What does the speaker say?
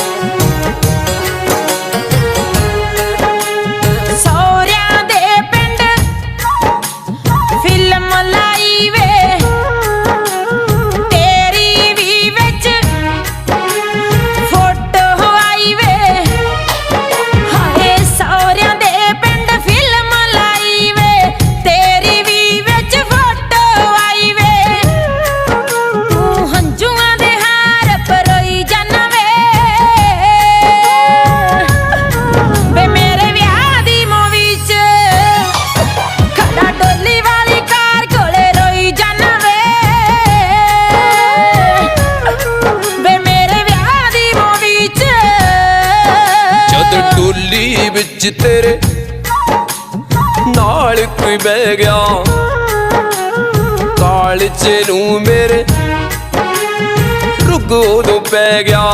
Yeah. ਝੋਲੀ ਵਿੱਚ ਤੇਰੇ ਨਾਲ ਕੋਈ ਬਹਿ ਗਿਆ। ਕਾਲਜੇ ਨੂੰ ਮੇਰੇ ਰੁਗੋ ਤੋਂ ਪੈ ਗਿਆ।